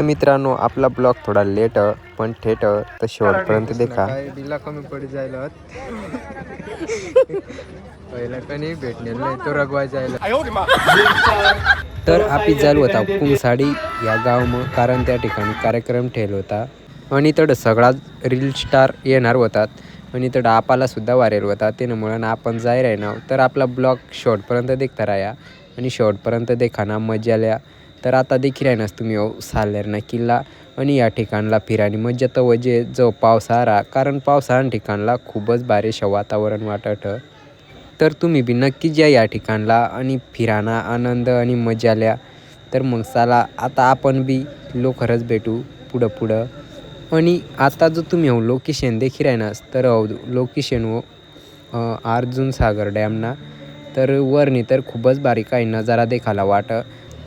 तर मित्रांनो आपला ब्लॉग थोडा लेट पण थेट तर शेवटपर्यंत देखा. बिला कमी पडी जायला पहिला कणी भेटलेलं नाही तो रगवाय जायला. तर आपी चालू होता कुंसाडी या गाव मग कारण त्या ठिकाणी कार्यक्रम ठेवला होता. आणि तड सगळा रील स्टार येणार होतात आणि तड आपाला सुद्धा वारेल होता. त्यामुळं आपण जाय राही ना तर आपला ब्लॉग शेवटपर्यंत देखता राहा. आणि शेवटपर्यंत देखाना मजा आल्या तर आता देखील आहे नाच तुम्ही हो किल्ला आणि या ठिकाणला फिराणी मज्जा तर वजे जो पावसाळा कारण पावसाळा ठिकाणला खूपच बारीश वातावरण वाटत. तर तुम्ही बी नक्कीच या या ठिकाणला आणि फिराणा आनंद आणि मजा ल्या. तर मग चला आता आपण बी लोखरच भेटू पुढं पुढं. आणि आता जो तुम्ही हो लोकेशन देखील आहे ना तर हो लोकेशन हो अर्जुन सागर डॅमना तर वरनी तर खूपच बारीक काही नजारा देखायला वाट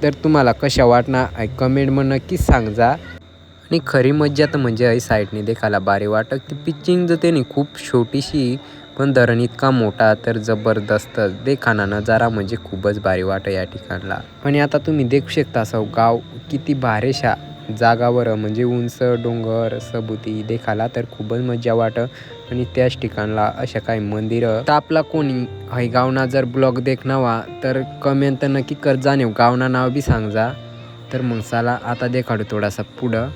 तर तुम्हाला कशा वाटणार? कमेंटमध्ये नक्कीच सांगजा. आणि खरी मज्जा तर म्हणजे आई साईडने देखायला बारी वाटत. ती पिचिंग जर त्यांनी खूप छोटीशी पण धरण इतका मोठा तर जबरदस्त देखाना नजारा म्हणजे खूपच भारी वाटत या ठिकाणला. आणि आता तुम्ही देखू शकता असं गाव किती भारेशा जागावर म्हणजे उंच डोंगर सबुती देखाला तर खूपच मजा वाट आणि त्याच ठिकाणला अशा काही मंदिरं. तर आपला कोणी हय गावना जर ब्लॉग देखनावा तर कमेंट तर नक्की कर जाणीव. गावना नाव बी सांगजा. तर मग चला आता देखाडू थोडासा पुढं.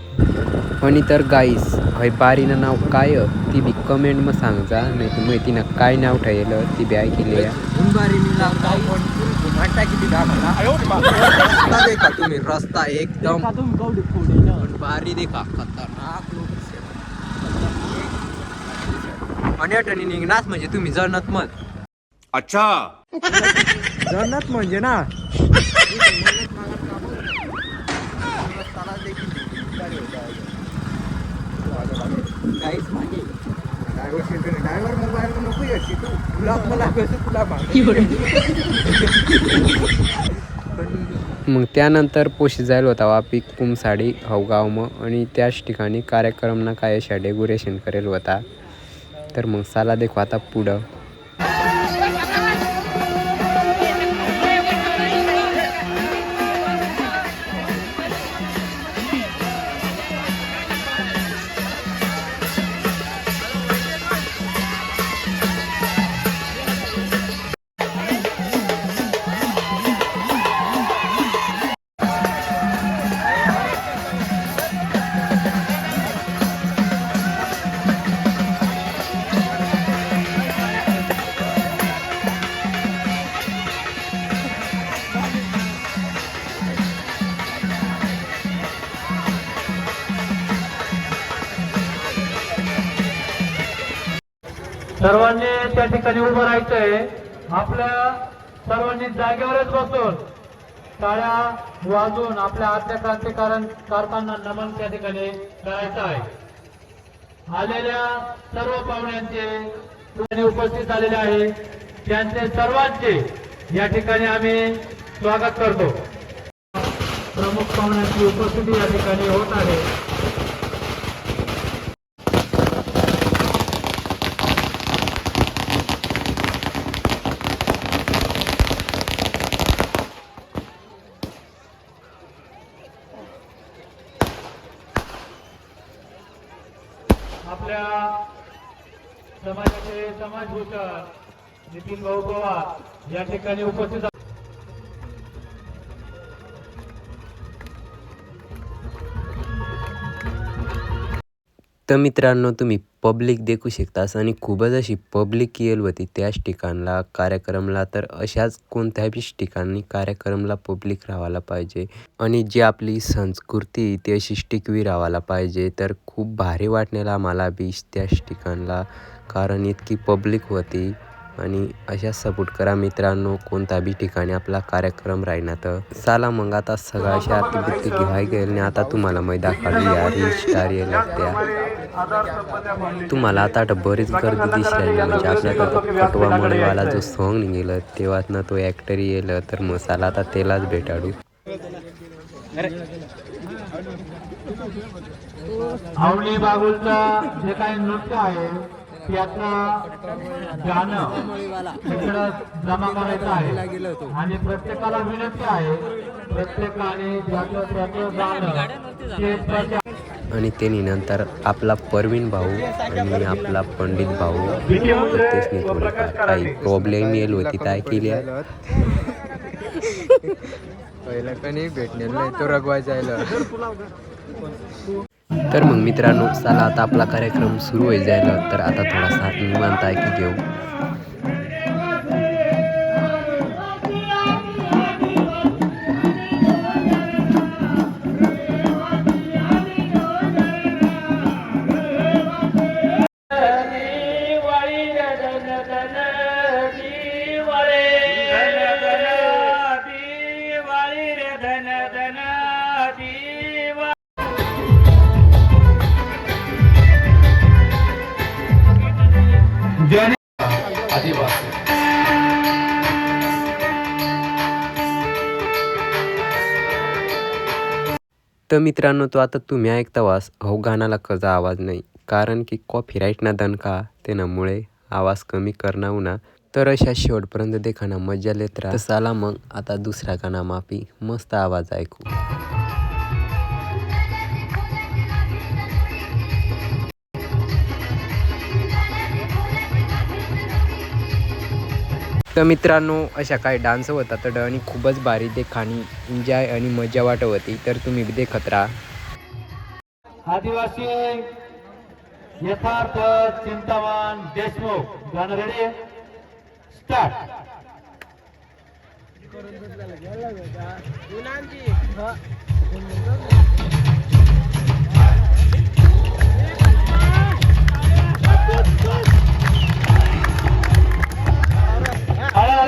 आणि तर गाईस हय बारीनं नाव काय ती बी कमेंट मग सांगजा नाही तर मग तिनं काय नाव ठेवलं ती बी ऐकली रस्ता देखा तुम्ही रस्ता एकदम. बारी देखा खतरनाक आणि अटणी निघणार म्हणजे तुम्ही जणत मत अच्छा. जणत म्हणजे ना? काहीच मागे ड्रायव्हर मोबाईल नको याची तू. तुला मला कसं तुला मागे मग त्यानंतर पोशी जायला होता वापी कुमसाडी हवगाव मग आणि त्याच ठिकाणी कार्यक्रमना काय अशा डेकोरेशन करेल होता. तर मग चला देखो आता पुढं. सर्वांनी त्या ठिकाणी उभं राहायचंय. आपल्या सर्वांनी जागेवरच बसून टाळ्या वाजून आपल्या आद्य क्रांतिकारक नमन त्या ठिकाणी करायचं आहे. आलेल्या सर्व पाहुण्यांचे उपस्थित झालेले आहे. त्यांचे सर्वांचे या ठिकाणी आम्ही स्वागत करतो. प्रमुख पाहुण्यांची उपस्थिती या ठिकाणी होत आहे. आपल्या समाजाचे समाजभूषण नितीन भाऊ पवार या ठिकाणी उपस्थित तर मित्रांनो तुम्ही पब्लिक देखू शकतास आणि खूपच अशी पब्लिक येईल होती त्याच ठिकाणला कार्यक्रमला तर अशाच कोणत्याही ठिकाणी कार्यक्रमला पब्लिक राहायला पाहिजे. आणि जी आपली संस्कृती ती अशी टिकवी राहायला पाहिजे. तर खूप भारी वाटण्याला आम्हाला बीच त्याच ठिकाणला कारण इतकी पब्लिक होती. आणि अशा सपोर्ट करा मित्रांनो. कोणता बी ठिकाणी आपला कार्यक्रम राहिना तर. चला मग आता सगळ्याशी आरती बिरती घेवाय गेल आणि आता तुम्हाला मी दाखवली या रील स्टार त्या. तुम्हाला आता आता बरीच गर्दी दिसली म्हणजे आपल्याकडं कटवा मळीवाला जो सॉन्ग निघेलं तेव्हाच ना तो ॲक्टर येईल तर मसाला आता त्यालाच भेटाडू. आवली बागुलचं जे काही नृत्य आहे त्याचं गाणं जमा करायचं आहे. आणि प्रत्येकाला विनंती आहे प्रत्येकाने ज्याचं त्याचं गाणं स्टेजवरच्या आणि त्यांनी नंतर आपला परवीन भाऊ आणि आपला पंडित भाऊ थोडीफार काही प्रॉब्लेम येईल होती काय केल्या पहिला कधी भेटणार नाही तो रगवा जायला. तर मग मित्रांनो चला आता आपला कार्यक्रम सुरू होईल जायला. तर आता थोडासा निवांत आहे घेऊ? तर मित्रांनो तो आता तुम्ही ऐकता वास हो गाण्याला कसा आवाज नाही. कारण की कॉपीराईट ना दणका त्यामुळे आवाज कमी करणार ना. तर अशा शेवटपर्यंत देखाना मजा लेत राहा. तर मग आता दुसऱ्या गाणा माफी. मस्त आवाज ऐकू. तर मित्रांनो अशा काही डान्स होता तर आणि खूपच भारी देखाणी एन्जॉय आणि मजा वाटत होती. तर तुम्ही बी देखत राहा. आदिवासी यथार्थ चिंतावान देशमुख. गाणं रेडी स्टार्ट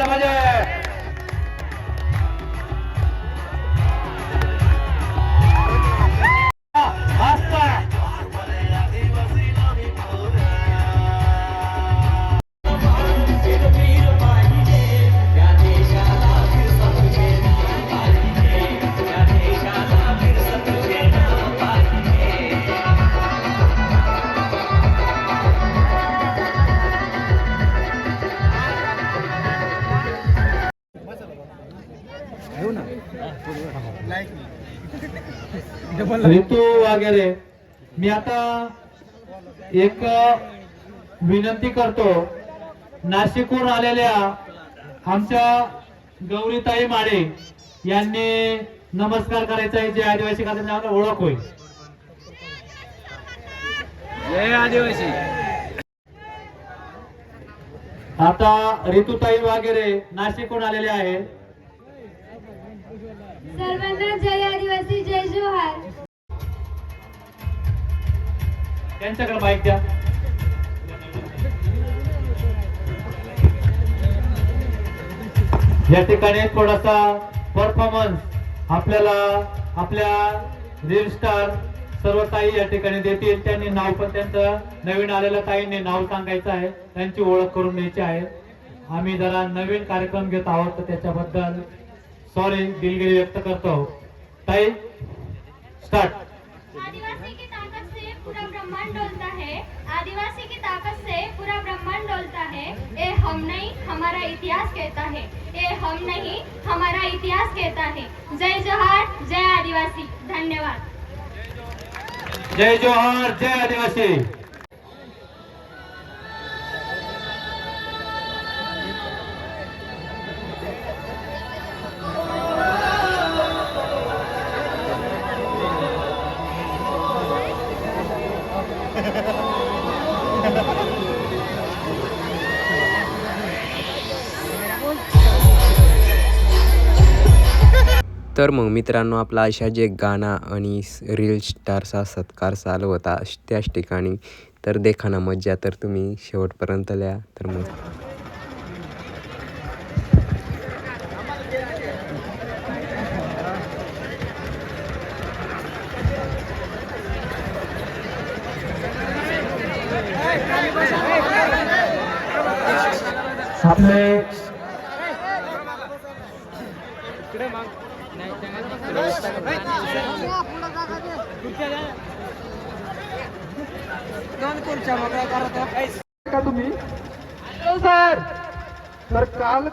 आलं आलं ऋतू वगैरे. मी आता एक विनंती करतो. नाशिकहून आलेल्या आमच्या गौरीताई माडे यांनी नमस्कार करायचा आहे. जे आदिवासी खात्याने ओळख होईल. आता ऋतुताई वगैरे नाशिकहून आलेले आहे सर्वांना जय आदिवासी जय जोहार. त्यांच्याकडे माहिती द्या. या ठिकाणी थोडासा परफॉर्मन्स आपल्याला आपल्या रील स्टार सर्व ताई या ठिकाणी देतील. त्यांनी नाव पण त्यांचं नवीन आलेल्या ताईंनी नाव सांगायचं आहे. त्यांची ओळख करून द्यायची आहे. आम्ही जरा नवीन कार्यक्रम घेत आहोत तर त्याच्याबद्दल सॉरी दिलगिरी व्यक्त करतो ताई स्टार्ट आदिवासी की ताकत से पूरा ब्रह्मांड डोलता है। आदिवासी की ताकत से पूरा ब्रह्मांड डोलता है। ये हम नहीं हमारा इतिहास कहता है। ये हम नहीं हमारा इतिहास कहता है। जय जोहार जय आदिवासी। धन्यवाद। जय जोहार जय आदिवासी। तर मग मित्रांनो आपला अशा जे गाणं आणि रील स्टारचा सत्कार चालू होता त्याच ठिकाणी तर देखाना मज्जा तर तुम्ही शेवटपर्यंत लिहा. तर मग आपले का तुम्ही सर तर काल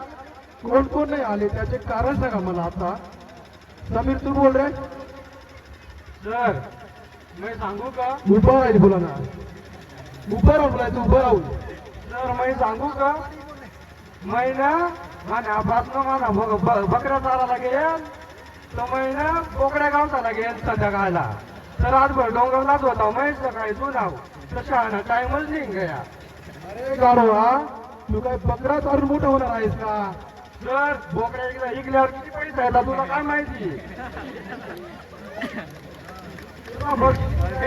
कोण कोण नाही आले त्याचे कारण सांगा मला आता समीर तू बोल रे सर मी सांगू का उभं राहील बोला ना उभं राहून बोलायचं उभं राहून सर मी सांगू का महिना माझ्या बातमी माझा बक- ब- बकऱ्या चारायला गेल तर महिना बोकड्या गावचाला गेल संध्याकाळला तर आजभर डोंगरलाच होता मै सकाळी तू नाव तर शहाणा टाइमच निघ गया अरे गाढवा तू काय बकरा चालून मोठं होणार आहेस का? सर बोकड्या एकदा इकल्यावर किती पैसा येतात तुला काय माहिती?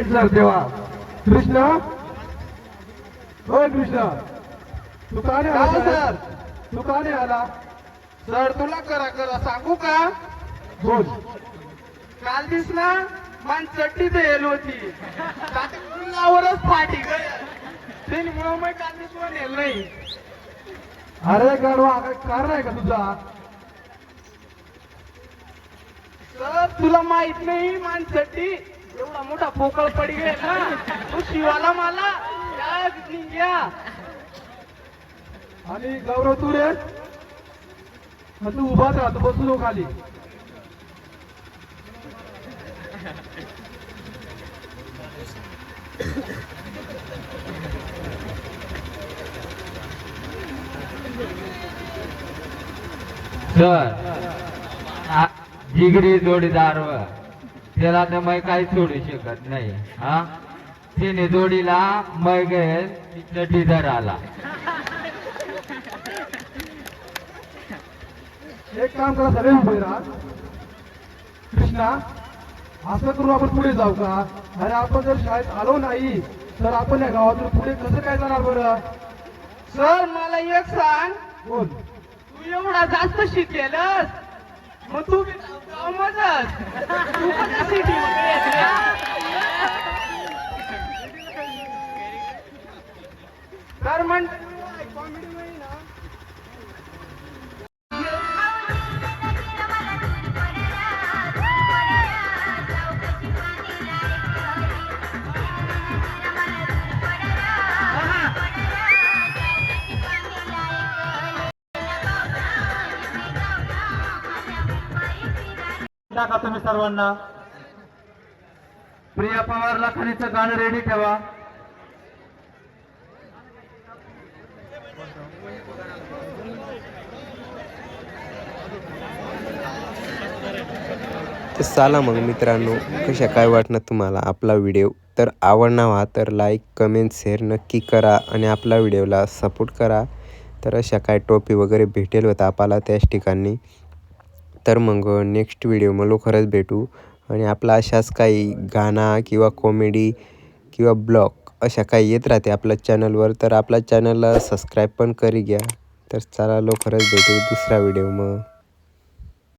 सर तेव्हा कृष्णा? होय कृष्णा. तू का नाही आला सर? तू का नाही आला. सर तुला करा करा. सांगू का? बोल. काल दिसला मान चट्टी देल होती. पुलावरच फाटी गय त्यामुळे मी काल दिसवा नेल नाही. अरे गाढवा काय कारण आहे का तुझा? सर तुला माहीत नाही मान चट्टी एवढा मोठा पोकळ पडी गेला ना. तू शिवाला मला. निघ्या. आणि गौरव तुरे मग तू उभाच राहतो बसलो खाली सर जिगरी जोडीदार व. त्याला तर मै काही सोडू शकत नाही हा? तिने जोडीला मै गेल चटीधर आला एक काम करा सगळे उभे राहा कृष्णा असं करून आपण पुढे जाऊ का? अरे आपण जर शाळेत आलो नाही तर आपण या गावातून पुढे कसं काय जाणार बरं? सर मला एक सांग. बोल. तू एवढा जास्त शिकेलस. मग तू बी गावामध्येच. तू टाका तुम्ही सर्वांना. प्रिया पवारला खालीचं गाणं रेडी ठेवा. तर चला मग मित्रांनो कशा काय वाटणार तुम्हाला आपला व्हिडिओ? तर आवडणार व्हा तर लाईक कमेंट शेअर नक्की करा आणि आपला व्हिडिओला सपोर्ट करा. तर अशा काय टोपी वगैरे भेटेल होता आपल्याला त्याच ठिकाणी? तर मग नेक्स्ट व्हिडिओ मग लवकरच भेटू. आणि आपला अशाच काही गाणा किंवा कॉमेडी किंवा ब्लॉग अशा काही येत राहते आपल्या चॅनलवर तर आपल्या चॅनलला सबस्क्राईब पण करी घ्या. तर चला लवकरच भेटू दुसरा व्हिडिओ मग.